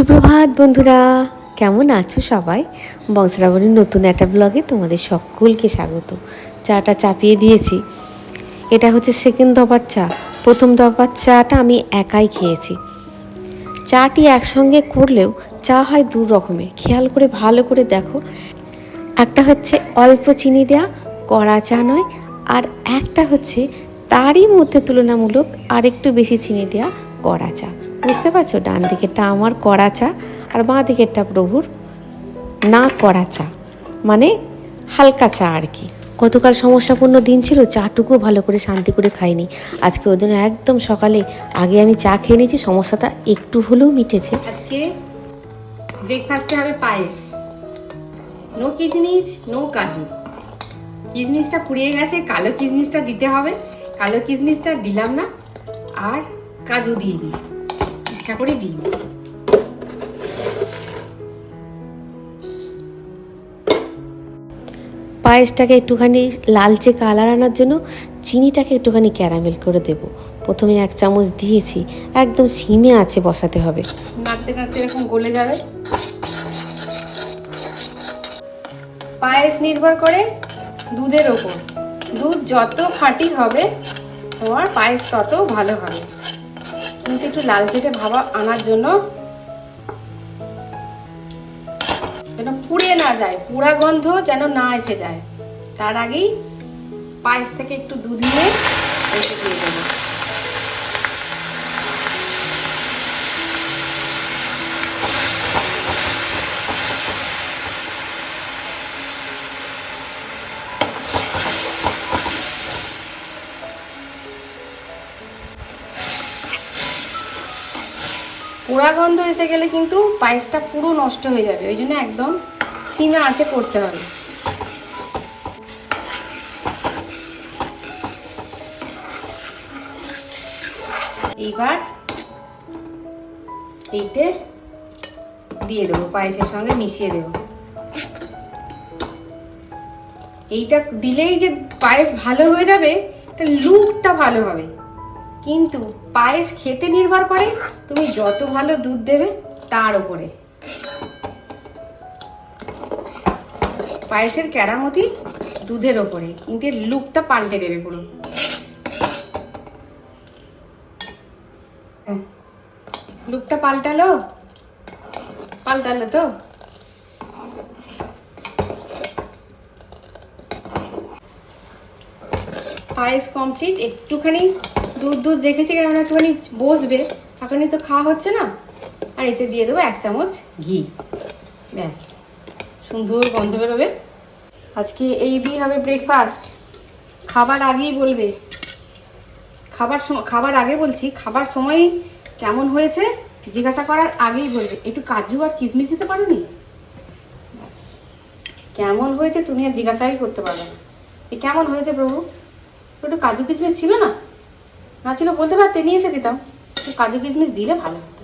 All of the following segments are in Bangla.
সুপ্রভাত বন্ধুরা, কেমন আছো সবাই? বংশরাবণীর নতুন একটা ব্লগে তোমাদের সকলকে স্বাগত। চাটা চাপিয়ে দিয়েছি। এটা হচ্ছে সেকেন্ড দফার চা। প্রথম দফার চাটা আমি একাই খেয়েছি। চাটি একসঙ্গে করলেও চা হয় দু রকমের। খেয়াল করে ভালো করে দেখো। একটা হচ্ছে অল্প চিনি দেওয়া কড়া চা নয়, আর একটা হচ্ছে তারই মধ্যে তুলনামূলক আর একটু বেশি চিনি দেওয়া কড়া চা। বুঝতে পারছ? ডান দিকেরটা আমার কড়া চা আর বাঁ দিকেরটা প্রভুর না কড়া চা। মানে হালকা চা আর কি। গতকাল সমস্যাপূর্ণ দিন ছিল, চাটুকু ভালো করে শান্তি করে খাইনি। আজকে ওই জন্য একদম সকালে আগে আমি চা খেয়ে নিয়েছি, সমস্যাটা একটু হলেও মিটেছে। আজকে ব্রেকফাস্টে হবে পায়েস। নো কিচমিচ নো কাজু। কিশমিশটা পুড়িয়ে গেছে, কালো কিশমিশটা দিতে হবে। কালো কিশমিশটা দিলাম না, আর কাজু দিয়ে দিই ইচ্ছা করে দিই পায়েসটাকে একটুখানি লালচে কালার আনার জন্য চিনিটাকে একটুখানি ক্যারামেল করে দেব। প্রথমে এক চামচ দিয়েছি একদম সিমে আছে বসাতে হবে। নাড়তে নাড়তে এরকম গলে যাবে। পায়েস নির্ভর করে দুধের ওপর। দুধ যত খাঁটি হবে তোমার পায়েস তত ভালো হবে। কিন্তু একটু লাল লালচেটে ভাবা আনার জন্য যেন পুড়ে না যায়, পুরা গন্ধ যেন না এসে যায়। তার আগেই পায়েস থেকে একটু দুধ নিয়ে দিয়ে দেবো। পোড়া গন্ধ এসে গেলে কিন্তু পায়েসটা পুরো নষ্ট হয়ে যাবে, ওই জন্য একদম সিমে আছে করতে হবে। এইবার এইতে দিয়ে দেবো, পায়েসের সঙ্গে মিশিয়ে দেবো। এইটা দিলেই যে পায়েস ভালো হয়ে যাবে, এটা লুকটা ভালো হবে। কিন্তু পায়েস খেতে নির্ভর করে তুমি যত ভালো দুধ দেবে তার উপরে। পায়েসের কেরামতি দুধের ওপরে কিন্তু এর লুকটা পাল্টে দেবে পুরো। লুকটা পাল্টালো? পাল্টালো তো? পায়েস কমপ্লিট একটুখানি দুধ দুধ রেখেছি কেমন একটুখানি বসবে। এখনই তো খাওয়া হচ্ছে না। আর এতে দিয়ে দেবো এক চামচ ঘি। ব্যাস। সুন্দর গন্ধ বেরোবে। আজকে এই দিয়ে হবে ব্রেকফাস্ট খাবার আগেই বলবে। খাবার খাবার আগে বলছি, খাবার সময় কেমন হয়েছে জিজ্ঞাসা করার আগেই বলবে। একটু কাজু আর কিশমিশ দিতে পারো নি ব্যাস। কেমন হয়েছে তুমি আর জিজ্ঞাসাই করতে পারবে না। কেমন হয়েছে প্রভু? একটু কাজু কিশমিশ ছিল না? না ছিল বলতে পারতে, নিয়ে এসে দিতাম। কাজু কিশমিশ দিলে ভালো হতো।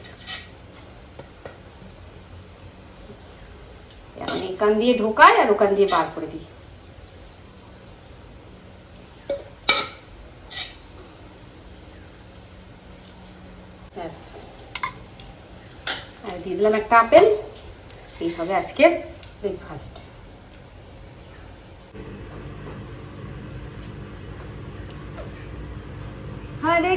এখন দিয়ে ঢোকাই আর ওখান দিয়ে বার করে দিই। ব্যাস। দিয়ে দিলাম একটা আপেল। এই হবে আজকের ব্রেকফাস্ট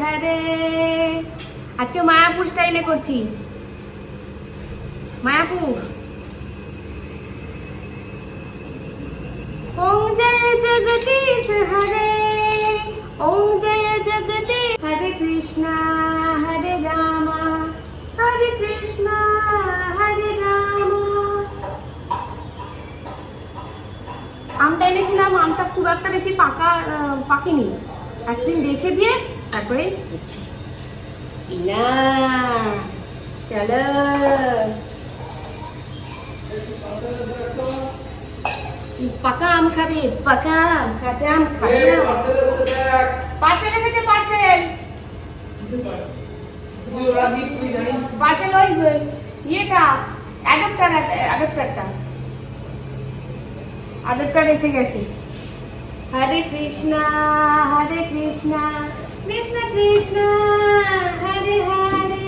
হরে আজকে মায়াপুর স্টাইলে করছি। মায়াপুর। জয় জগদীশ হরে। ওম জয় জগদীশ হরে কৃষ্ণ, হরে রাম। হরে কৃষ্ণ, হরে রাম। আমটা এনেছিলাম, আমটা খুব একটা বেশি পাকা পাকেনি। একদিন রেখে দিয়ে তারপরে ইনা চলো। পাকা আম খাবে পাকা আম কাঁচা আম খাবে পার্সেল পার্সেল ওই ইয়েটা অ্যাডাপ্টার অ্যাডাপ্টারটা অ্যাডাপ্টার এসে গেছে। হরে কৃষ্ণা হরে কৃষ্ণা। কৃষ্ণ কৃষ্ণ, হরে হরে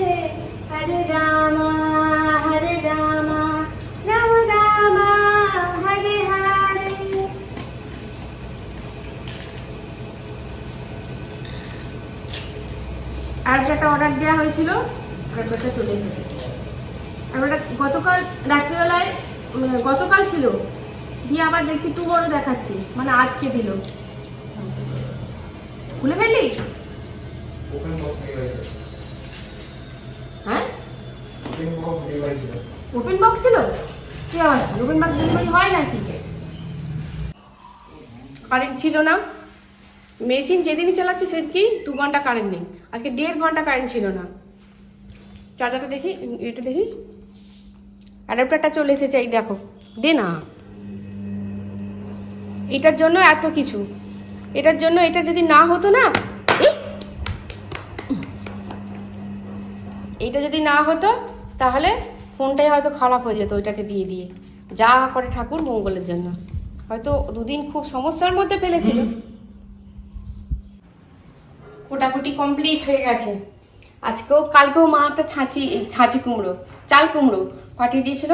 হরে রাম হরে রাম অর্ডার দেওয়া হয়েছিল অর্ডারটা চলে এসেছে। ওটা গতকাল রাত্রিবেলায় গতকাল ছিল। দিয়ে আবার দেখছি টু বড় দেখাচ্ছে। মানে আজকে দিল। খুলে ফেললি? হ্যাঁ? ওপেন বক্স ছিল? কি হয় ওপেন বক্স ডেলিভারি হয় নাকি? কারেন্ট ছিল না। মেশিন যেদিনই চালাচ্ছি সেদিনকেই দু ঘণ্টা কারেন্ট নেই। আজকে দেড় ঘণ্টা কারেন্ট ছিল না। চার্জারটা দেখি এটা দেখি। অ্যাডাপ্টারটা চলে এসেছে এই দেখো। দে না। এটার জন্য এত কিছু। এটার জন্য এটা যদি না হতো না এইটা যদি না হতো তাহলে ফোনটাই হয়তো খারাপ হয়ে যেত ওইটাকে দিয়ে দিয়ে। যা করে ঠাকুর মঙ্গলের জন্য। হয়তো দুদিন খুব সমস্যার মধ্যে ফেলেছিল। কোটাকুটি কমপ্লিট হয়ে গেছে। আজকেও কালকেও মা একটা ছাঁচি ছাঁচি কুমড়ো চাল কুমড়ো পাঠিয়ে দিয়েছিল।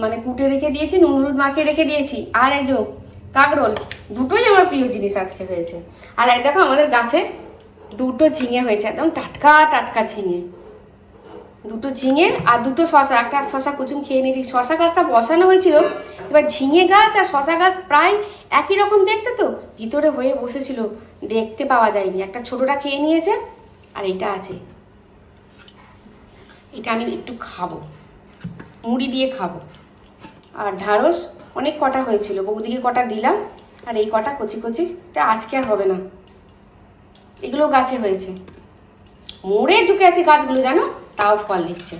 মানে কুটে রেখে দিয়েছি নুন মাকে রেখে দিয়েছি। আর এই যে কাকরোল দুটোই আমার প্রিয় জিনিস আজকে হয়েছে। আর এই দেখো আমাদের গাছে দুটো ঝিঙে হয়েছে একদম টাটকা টাটকা ঝিঙে। দুটো ঝিঙে আর দুটো শশা একটা শশা কুচুম খেয়ে নিয়েছি। শশা গাছটা বসানো হয়েছিল। এবার ঝিঙে গাছ আর শশা গাছ প্রায় একই রকম দেখতে তো? ভিতরে হয়ে বসেছিল। দেখতে পাওয়া যায়নি। একটা ছোটটা খেয়ে নিয়েছে আর এটা আছে। এটা আমি একটু খাব। মুড়ি দিয়ে খাব। আর ঢাড়স অনেক কটা হয়েছিল। বৌদিকে কটা দিলাম আর এই কটা কচি কচি। তা আজকে আর হবে না। এগুলো গাছে হয়েছে। মোড়ে ঢুকে আছে গাছগুলো, জানো? তাও ফল দিচ্ছে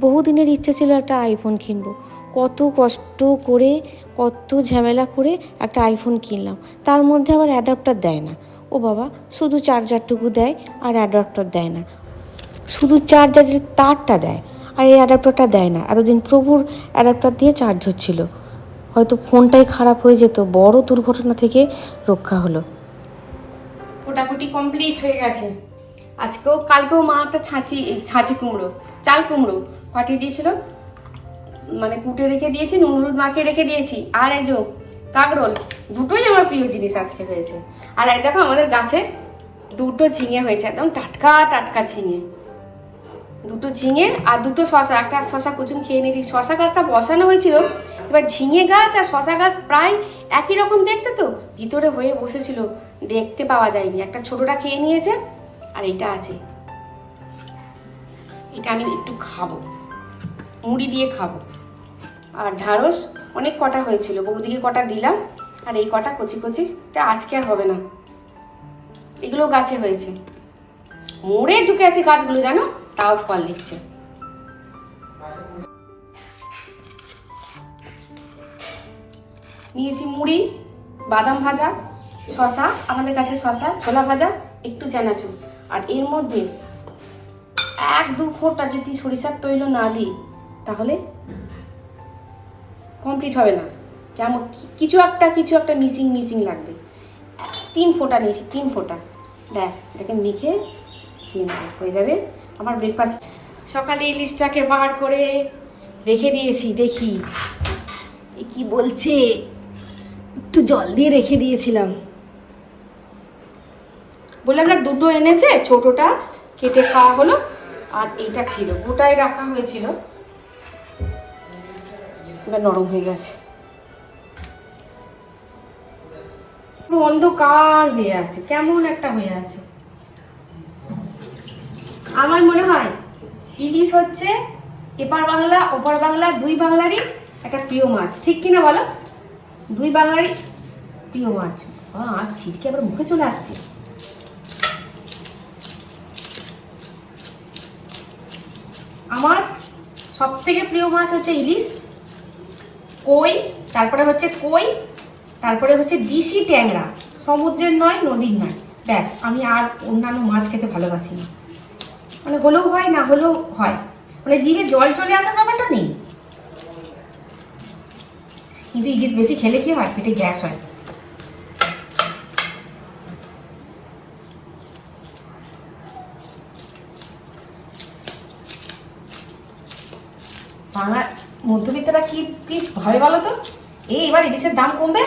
বহুদিনের ইচ্ছে ছিল একটা আইফোন কিনবো। কত কষ্ট করে, কত ঝামেলা করে একটা আইফোন কিনলাম। তার মধ্যে আবার অ্যাডাপ্টার দেয় না। ও বাবা, শুধু চার্জারটুকু দেয় আর অ্যাডাপ্টার দেয় না। শুধু চার্জারের তারটা দেয়। আর এই অ্যাডাপ্টারটা দেয় না। এতদিন প্রভুর অ্যাডাপ্টার দিয়ে চার্জ হচ্ছিল। হয়তো ফোনটাই খারাপ হয়ে যেত, বড় দুর্ঘটনা থেকে রক্ষা হলো। কোটাকুটি কমপ্লিট হয়ে গেছে। আজকেও, কালকেও মা একটা ছাঁচি ছাঁচি কুমড়ো, চাল কুমড়ো পাঠিয়ে দিয়েছিল। মানে কুটে রেখে দিয়েছি, নুন হলুদ মাখিয়ে রেখে দিয়েছি। আর এই যে কাকরোল, দুটোই আমার প্রিয় জিনিস আজকে হয়েছে। আর এই দেখো, আমাদের গাছে দুটো ঝিঙে হয়েছে, একদম টাটকা টাটকা ঝিঙে। দুটো ঝিঙে আর দুটো শশা একটা শশা কুচুম খেয়ে নিয়েছি। শশা গাছটা বসানো হয়েছিল, এবার ঝিঙে গাছ আর শশা গাছ প্রায় একই রকম দেখতে তো? ভিতরে হয়ে বসেছিল, দেখতে পাওয়া যায়নি। একটা ছোটটা খেয়ে নিয়েছে, আর এটা আছে। এটা আমি একটু খাব। মুড়ি দিয়ে খাব। আর ঢাড়স অনেক কটা হয়েছিল। বৌদিকে কটা দিলাম, আর এই কটা কচি কচি তা আজকে আর হবে না। এগুলো গাছে হয়েছে। মোড়ে ঢুকে আছে গাছগুলো, জানো? তাও ফল দিচ্ছে। নিয়েছি মুড়ি, বাদাম ভাজা শশা আমাদের কাছে শশা ছোলা ভাজা, একটু চানাচুর। আর এর মধ্যে এক দু ফোঁটা যদি সরিষার তৈল না দিই, তাহলে কমপ্লিট হবে না। কেমন, কিছু একটা কিছু একটা মিসিং মিসিং লাগবে। তিন ফোঁটা নিয়েছি, তিন ফোঁটা। ব্যাস, এটাকে মেখে খেয়ে নেব, হয়ে যাবে। আমার ব্রেকফাস্ট সকালে ইলিশটাকে বার করে রেখে দিয়েছি, দেখি। কি বলছে? একটু জল দিয়ে রেখে দিয়েছিলাম। বললাম, না, দুটো এনেছে, ছোটটা কেটে খাওয়া হলো, আর এটা ছিল। গোটায় রাখা হয়েছিল। এবার নরম হয়ে গেছে। অন্ধকার হয়ে আছে, কেমন একটা হয়ে আছে। আমার মনে হয় ইলিশ হচ্ছে এপার বাংলা, ওপার বাংলা, দুই বাংলারই একটা প্রিয় মাছ। ঠিক কিনা বলো? দুই বাংলারই প্রিয় মাছ। আর ছিটকে আবার মুখে চলে আসছে। আমার সব থেকে প্রিয় মাছ হচ্ছে ইলিশ, কই, তারপরে হচ্ছে কই, তারপরে হচ্ছে দিশি ট্যাংরা। সমুদ্রের নয়, নদীর নয়। ব্যাস, আমি আর অন্যান্য মাছ খেতে ভালোবাসি না। মানে হলেও হয়, না হলেও হয়। মানে জিভে জল চলে আসার ব্যাপারটা নেই। কিন্তু ইলিশ বেশি খেলে কি হয়? পেটে গ্যাস হয়। বাংলার মধ্যবিত্তরা কি কি ভাবে বলো তো? এই এবার ইলিশের দাম কমবে?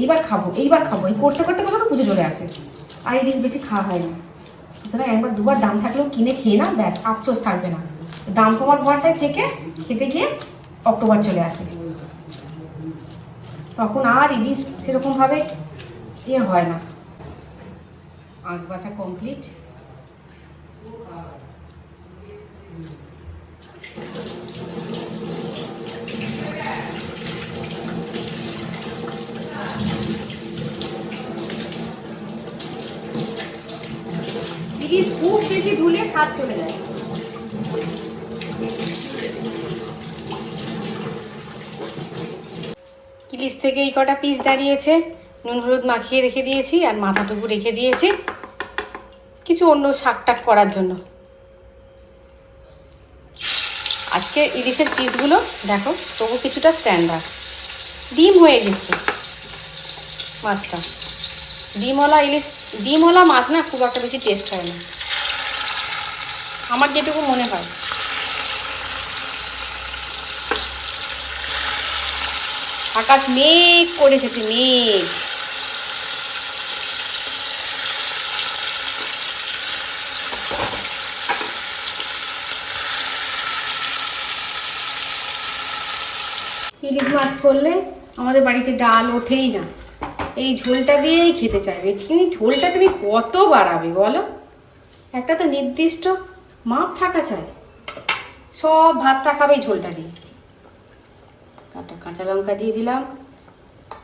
এইবার খাব এইবার খাব। এই করতে করতে করতে পুজো চলে আসে। আর ইলিশ বেশি খাওয়া হয় না। সুতরাং একবার দুবার দাম থাকলেও কিনে খেয়ে না ব্যাস, আফসোস থাকবে না। দাম কমার ভরসায় থেকে খেতে গিয়ে অক্টোবর চলে আসে। তখন আর ইলিশ সেরকমভাবে ইয়ে হয় না। আঁশ বাছা কমপ্লিট ইলিশ খুব বেশি ধুলে স্বাদ চলে যায়। ইলিশ থেকে এই কটা পিস দাঁড়িয়েছে। নুন হলুদ মাখিয়ে রেখে দিয়েছি আর মাথাটুকু রেখে দিয়েছি কিছু অন্য শাক টাক করার জন্য। আজকে ইলিশের পিসগুলো দেখো, তবু কিছুটা স্ট্যান্ডার্ড ডিম হয়ে গেছে। মাছটা। ডিমওয়ালা ইলিশ, ডিমওয়ালা মাছ না খুব একটা বেশি টেস্ট হয় না। আমার যেটুকু মনে হয়। আকাশ মেঘ করে এসেছে মেঘ। ইলিশ মাছ করলে আমাদের বাড়িতে ডাল ওঠেই না। এই ঝোলটা দিয়েই খেতে চাইবে। কিন্তু ঝোলটা তুমি কত বাড়াবে বলো? একটা তো নির্দিষ্ট মাপ থাকা চাই। সব ভাতটা খাবে এই ঝোলটা দিয়ে। কাটা কাঁচা লঙ্কা দিয়ে দিলাম।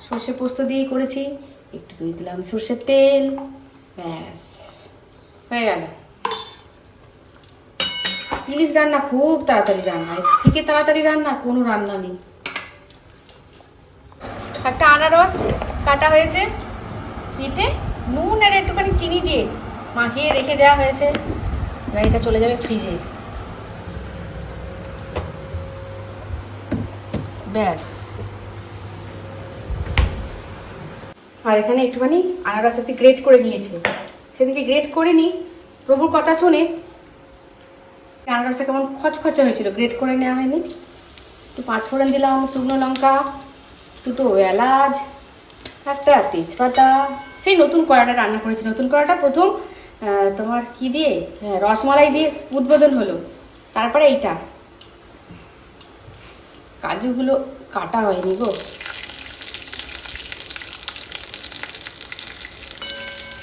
সর্ষে পোস্ত দিয়েই করেছি। একটু দিয়ে দিলাম সর্ষের তেল। ব্যাস। হয়ে গেল। ইলিশ রান্না খুব তাড়াতাড়ি রান্না। থেকে তাড়াতাড়ি রান্না কোনো রান্না নেই। একটা আনারস কাটা হয়েছে। কেটে নুন আর একটুখানি চিনি দিয়ে মাখিয়ে রেখে দেওয়া হয়েছে। এবার এটা চলে যাবে ফ্রিজে। ব্যাস। আর এখানে একটুখানি আনারস আছে গ্রেট করে নিয়েছে। সেদিকে গ্রেট করে নি প্রভুর কথা শুনে আনারসটা কেমন খচখচে হয়েছিল। গ্রেট করে নেওয়া হয়নি। একটু পাঁচ ফোড়ন দিলাম, শুকনো লঙ্কা দুটো এলাচ একটা তেজপাতা। সেই নতুন কড়াটা রান্না করেছি নতুন কড়াটা প্রথম তোমার কি দিয়ে? হ্যাঁ, রসমালাই দিয়ে উদ্বোধন হলো। তারপরে এইটা। কাজুগুলো কাটা হয়নি গো।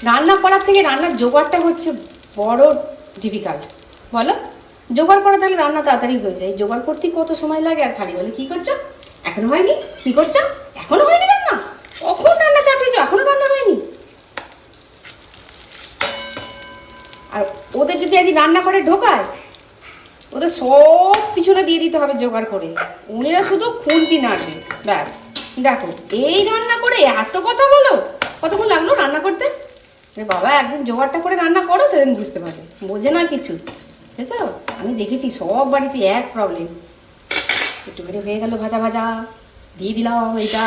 রান্না করার থেকে রান্নার জোগাড়টা হচ্ছে বড় ডিফিকাল্ট বলো? জোগাড় করা থাকলে রান্না তাড়াতাড়ি হয়ে যায়। জোগাড় করতে কত সময় লাগে আর খালি বলে কি করছ? এখনও হয়নি? কি করছ? এখনও হয়নি রান্না কখন রান্না চাপিয়েছো এখনও রান্না হয়নি? আর ওদের যদি আজ রান্না করে ঢোকায়, ওদের সব পিছনে দিয়ে দিতে হবে জোগাড় করে। উনিরা শুধু খুন্তি নাড়বে ব্যাস। দেখো, এই রান্না করে এত কথা বলো, কতক্ষণ লাগল রান্না করতে? বাবা, একদিন জোগাড়টা করে রান্না করো, সেদিন বুঝতে পারবে। বোঝে না কিছু। বুঝেছ? আমি দেখেছি সব বাড়িতে এক প্রবলেম একটুখানি হয়ে গেল ভাজা ভাজা। দিয়ে দিলাম এটা।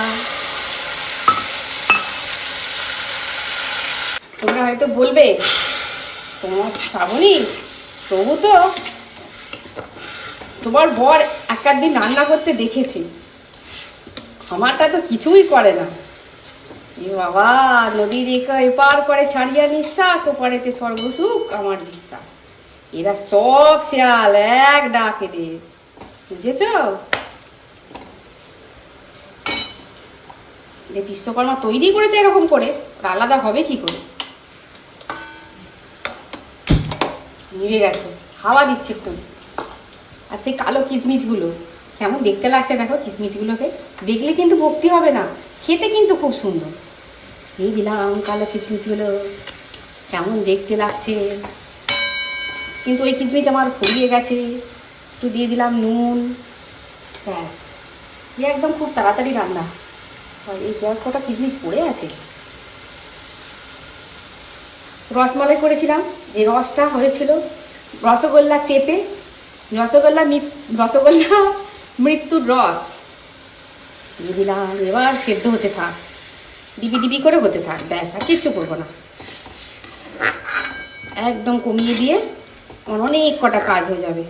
তোমরা হয়তো বলবে, তোমার শ্রাবণী, তবু তো তোমার বর এক দিন রান্না করতে দেখেছি। আমারটা তো কিছুই করে না। এ বাবা নদীর একা এপার করে ছাড়িয়া নিঃশ্বাস, ওপারেতে স্বর্গসুখ, আমার বিশ্বাস এরা সব শেয়াল, এক ডাক এদের। বুঝেছ যে বিশ্বকর্মা তৈরি করেছে এরকম করে আলাদা হবে কি করে? নিভে গেছে, হাওয়া দিচ্ছে একটু। আর সেই কালো কিশমিশগুলো কেমন দেখতে লাগছে দেখো কিশমিশগুলোকে দেখলে কিন্তু ভক্তি হবে না, খেতে কিন্তু খুব সুন্দর। এই দিলাম কালো কিশমিশগুলো কেমন দেখতে লাগছে। কিন্তু ওই কিশমিশ আমার ফুরিয়ে গেছে। একটু দিয়ে দিলাম নুন। ব্যাস। দিয়ে একদম খুব তাড়াতাড়ি রান্না। আর এই দেখ কটা কিশমিশ পড়ে আছে। রসমালাই করেছিলাম। এই রসটা হয়েছিল রসগোল্লা চেপে, রসগোল্লা রসগোল্লা মৃত্যুর রস। দিয়ে দিলাম। এবার সেদ্ধ হতে থাক। ডিবি ডিবি করে হতে থাক। ব্যাস, আর কিচ্ছু করব না। একদম কমিয়ে দিয়ে আমার অনেক কটা কাজ হয়ে যাবে।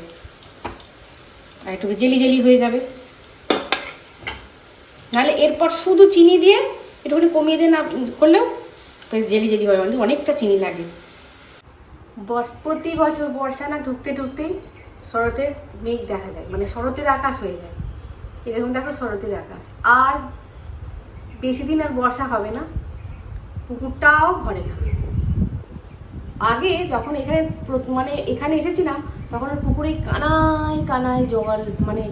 আর একটু জেলি জেলি হয়ে যাবে। নাহলে এরপর শুধু চিনি দিয়ে একটুখানি কমিয়ে দিয়ে না করলেও বেশ জেলি জেলি হয় মানে অনেকটা চিনি লাগে। প্রতি বছর বর্ষা না ঢুকতে ঢুকতেই শরতের মেঘ দেখা যায়। মানে শরতের আকাশ হয়ে যায়। এরকম দেখো শরতের আকাশ। আর বেশি দিন আর বর্ষা হবে না। পুকুরটাও ঘরে না। আগে যখন এখানে মানে এখানে এসেছিলাম তখন ওর পুকুরে কানায় কানায় জল মানে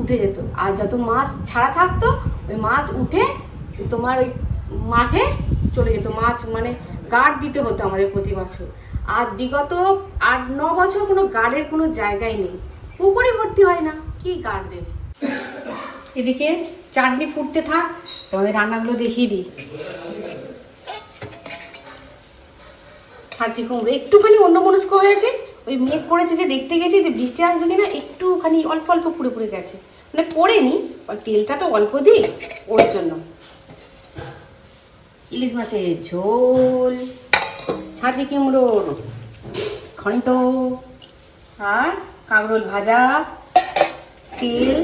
উঠে যেত। আর যত মাছ ছাড়া থাকতো, ওই মাছ উঠে তোমার ওই মাঠে চলে যেত। মাছ মানে গার্ড দিতে হতো আমাদের প্রতি বছর। আর বিগত আট, ন বছর কোনো গার্ডের কোনো জায়গায় নেই। পুকুরে ভর্তি হয় না। কি গার্ড দেবে? এদিকে চাটনি ফুটতে থাক, তোমাদের রান্নাগুলো দেখিয়ে দিই। হাঁচি কুমড়ো একটুখানি অন্য মনস্ক হয়েছে। ওই মেঘ করেছে যে দেখতে গেছি যে বৃষ্টি আসবে কিনা, একটুখানি অল্প অল্প পুড়ে পুড়ে গেছে। মানে পড়েনি আর তেলটা তো অল্প দিই, ওর জন্য। ইলিশ মাছের ঝোল ছাঁচি কুমড়োর ঘন্ট, আর কাঁকরোল ভাজা, তেল,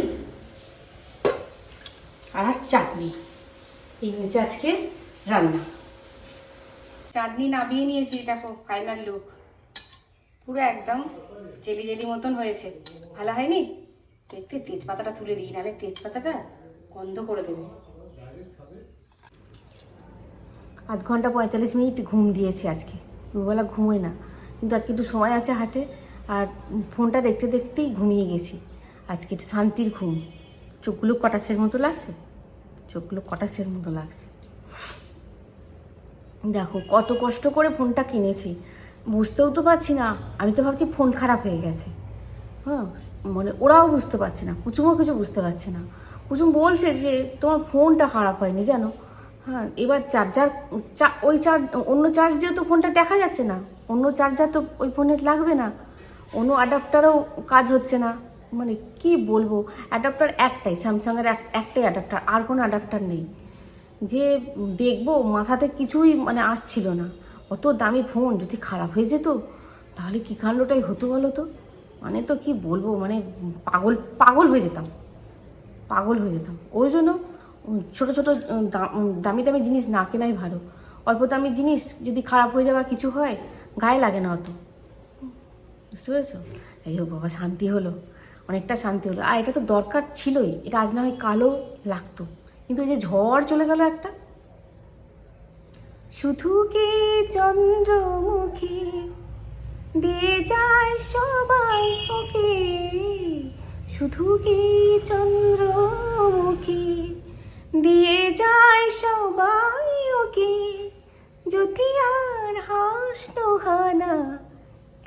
আর চাটনি। এই হচ্ছে আজকে রান্না। চাটনি নামিয়ে নিয়েছি, দেখো ফাইনাল লুক পুরো একদম জেলি জেলি মতন হয়েছে। ভালো হয়নি? দেখতে তেজপাতাটা তুলে দিই, নাহলে তেজপাতাটা গন্ধ করে দেবে। আধ ঘণ্টা পঁয়তাল্লিশ মিনিট ঘুম দিয়েছি আজকে। দুবেলা ঘুমোই না। কিন্তু আজকে একটু সময় আছে হাতে আর ফোনটা দেখতে দেখতেই ঘুমিয়ে গেছি। আজকে একটু শান্তির ঘুম। চোখগুলো কটাশের মতো লাগছে? চোখগুলো কটাশের মতো লাগছে। দেখো, কত কষ্ট করে ফোনটা কিনেছি। বুঝতেও তো পারছি না। আমি তো ভাবছি ফোন খারাপ হয়ে গেছে। হ্যাঁ মানে ওরাও বুঝতে পারছে না, কুচুমও কিছু বুঝতে পারছে না। কুচুম বলছে যে, তোমার ফোনটা খারাপ হয়নি জানো? হ্যাঁ এবার চার্জার ওই চার্জ, অন্য চার্জ দিয়ে তো ফোনটা দেখা যাচ্ছে না। অন্য চার্জার তো ওই ফোনের লাগবে না। অন্য অ্যাডাপ্টারও কাজ হচ্ছে না। মানে কি বলব? অ্যাডাপ্টার একটাই, স্যামসাংয়ের এক- একটাই অ্যাডাপ্টার আর কোনো অ্যাডাপ্টার নেই। যে দেখব, মাথাতে কিছুই মানে আসছিল না। অত দামি ফোন যদি খারাপ হয়ে যেত, তাহলে কী কাণ্ডটাই হতো বলো তো? মানে তো কি বলব মানে পাগল পাগল হয়ে যেতাম। পাগল হয়ে যেতাম। ওই জন্য ছোটো ছোটো দামি দামি জিনিস না কেনাই ভালো। অল্প দামি জিনিস যদি খারাপ হয়ে যাওয়া কিছু হয়, গায়ে লাগে না অত। বুঝতে পেরেছ? এই হোক বাবা, শান্তি হলো। অনেকটা শান্তি হলো। আর এটা তো দরকার ছিলই। এটা আজ না হয় কালো লাগতো। কিন্তু ওই যে ঝড় চলে গেল একটা শুধু কি চন্দ্রমুখী? দিয়ে যায় সবাই ওকে। শুধু কি চন্দ্রমুখী? দিয়ে যায় সবাই ওকে। যদি আর হাসনো হানা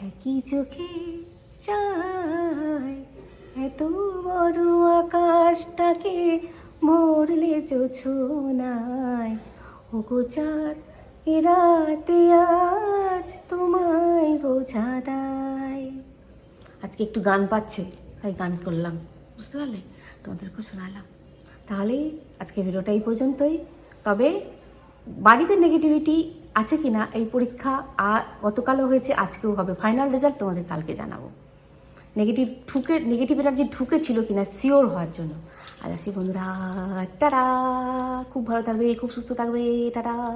একই চোখে চায়। এত বড় আকাশটাকে মরলে জোছনায়। ওগো চাঁদ এরাতে আজ তোমায় বোঝা দেয়। আজকে একটু গান পাচ্ছে, তাই গান করলাম। বুঝতে পারলে? তোমাদেরকে শোনালাম। তাহলে আজকে ভিডিওটা এই পর্যন্তই। তবে বাড়িতে নেগেটিভিটি আছে কি না এই পরীক্ষা আর গতকালও হয়েছে, আজকেও হবে। ফাইনাল রেজাল্ট তোমাদের কালকে জানাব। নেগেটিভ ঢুকে নেগেটিভ এনার্জি ঢুকে ছিল কিনা শিওর হওয়ার জন্য। আর আসি বন্ধুরা। টাটা! খুব ভালো থাকবে, খুব সুস্থ থাকবে। টাটা!